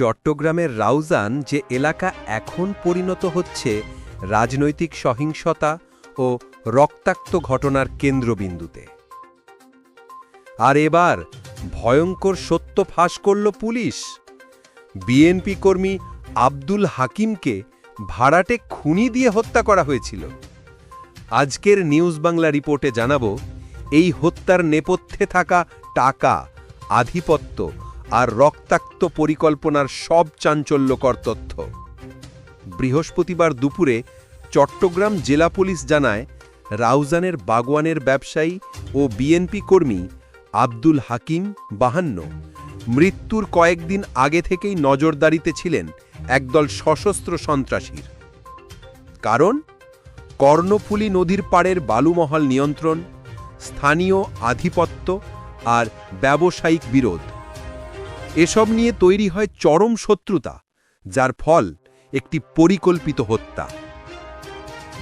চট্টগ্রামের রাউজান যে এলাকা এখন পরিণত হচ্ছে রাজনৈতিক সহিংসতা ও রক্তাক্ত ঘটনার কেন্দ্রবিন্দুতে। আর এবার ভয়ঙ্কর সত্য ফাঁস করল পুলিশ। বিএনপি কর্মী আব্দুল হাকিমকে ভাড়াটে খুনি দিয়ে হত্যা করা হয়েছিল। আজকের নিউজ বাংলা রিপোর্টে জানাব, এই হত্যার নেপথ্যে থাকা টাকা, আধিপত্য আর রক্তাক্ত পরিকল্পনার সব চাঞ্চল্যকর তথ্য। বৃহস্পতিবার দুপুরে চট্টগ্রাম জেলা পুলিশ জানায়, রাউজানের বাগওয়ানের ব্যবসায়ী ও বিএনপি কর্মী আব্দুল হাকিম বাহান্ন মৃত্যুর কয়েকদিন আগে থেকেই নজরদারিতে ছিলেন একদল সশস্ত্র সন্ত্রাসীর। কারণ? কর্ণফুলী নদীর পাড়ের বালুমহল নিয়ন্ত্রণ, স্থানীয় আধিপত্য আর ব্যবসায়িক বিরোধ। এসব নিয়ে তৈরি হয় চরম শত্রুতা, যার ফল একটি পরিকল্পিত হত্যা।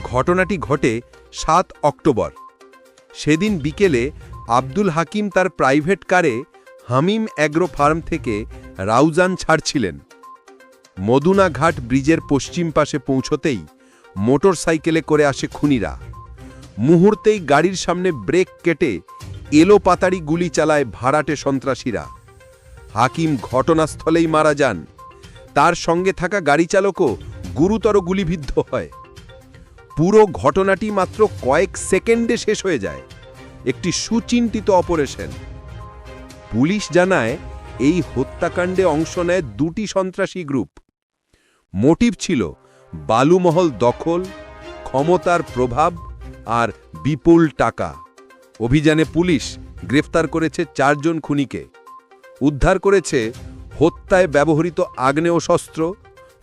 ঘটনাটি ঘটে সাত অক্টোবর। সেদিন বিকেলে আব্দুল হাকিম তার প্রাইভেট কারে হামিম অ্যাগ্রো ফার্ম থেকে রাউজান ছাড়ছিলেন। মদুনাঘাট ব্রিজের পশ্চিম পাশে পৌঁছতেই মোটর সাইকেলে করে আসে খুনিরা। মুহূর্তেই গাড়ির সামনে ব্রেক কেটে এলো পাতাড়ি গুলি চালায় ভাড়াটে সন্ত্রাসীরা। হাকিম ঘটনাস্থলেই মারা যান। তার সঙ্গে থাকা গাড়ি চালকও গুরুতর গুলিবিদ্ধ হয়। পুরো ঘটনাটি মাত্র কয়েক সেকেন্ডে শেষ হয়ে যায়। একটি সুচিন্তিত অপারেশন। পুলিশ জানায়, এই হত্যাকাণ্ডে অংশ নেয় দুটি সন্ত্রাসী গ্রুপ। মোটিভ ছিল বালুমহল দখল, ক্ষমতার প্রভাব আর বিপুল টাকা। অভিযানে পুলিশ গ্রেফতার করেছে চারজন খুনিকে। উদ্ধার করেছে হত্যায় ব্যবহৃত আগ্নেয়শস্ত্র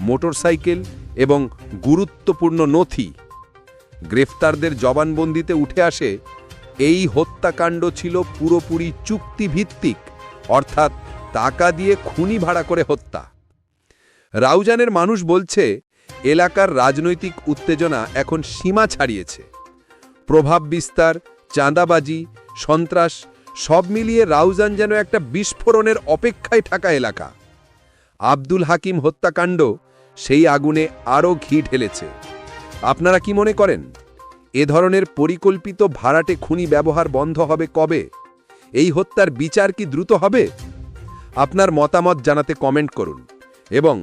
মোটরসাইকেল এবং গুরুত্বপূর্ণ নথি। গ্রেফতারদের জবানবন্দিতে উঠে আসে, এই হত্যাকাণ্ড ছিল পুরোপুরি চুক্তিভিত্তিক, অর্থাৎ টাকা দিয়ে খুনি ভাড়া করে হত্যা। রাউজানের মানুষ বলছে, এলাকার রাজনৈতিক উত্তেজনা এখন সীমা ছাড়িয়েছে। প্রভাব বিস্তার, চাঁদাবাজি, সন্ত্রাস সব মিলিয়ে রাউজান যেন একটা বিস্ফোরণের অপেক্ষায় থাকা এলাকা। আব্দুল হাকিম হত্যাকাণ্ড সেই আগুনে আরও ঘি ঢেলেছে। আপনারা কি মনে করেন, এ ধরনের পরিকল্পিত ভাড়াটে খুনি ব্যবহার বন্ধ হবে কবে? এই হত্যার বিচার কি দ্রুত হবে? আপনার মতামত জানাতে কমেন্ট করুন এবং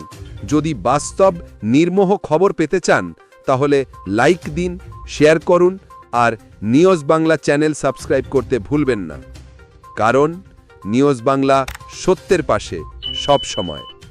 যদি বাস্তব, নির্মোহ খবর পেতে চান, তাহলে লাইক দিন, শেয়ার করুন আর নিউজ বাংলা চ্যানেল সাবস্ক্রাইব করতে ভুলবেন না। কারণ নিউজ বাংলা সত্যের পাশে সব সময়।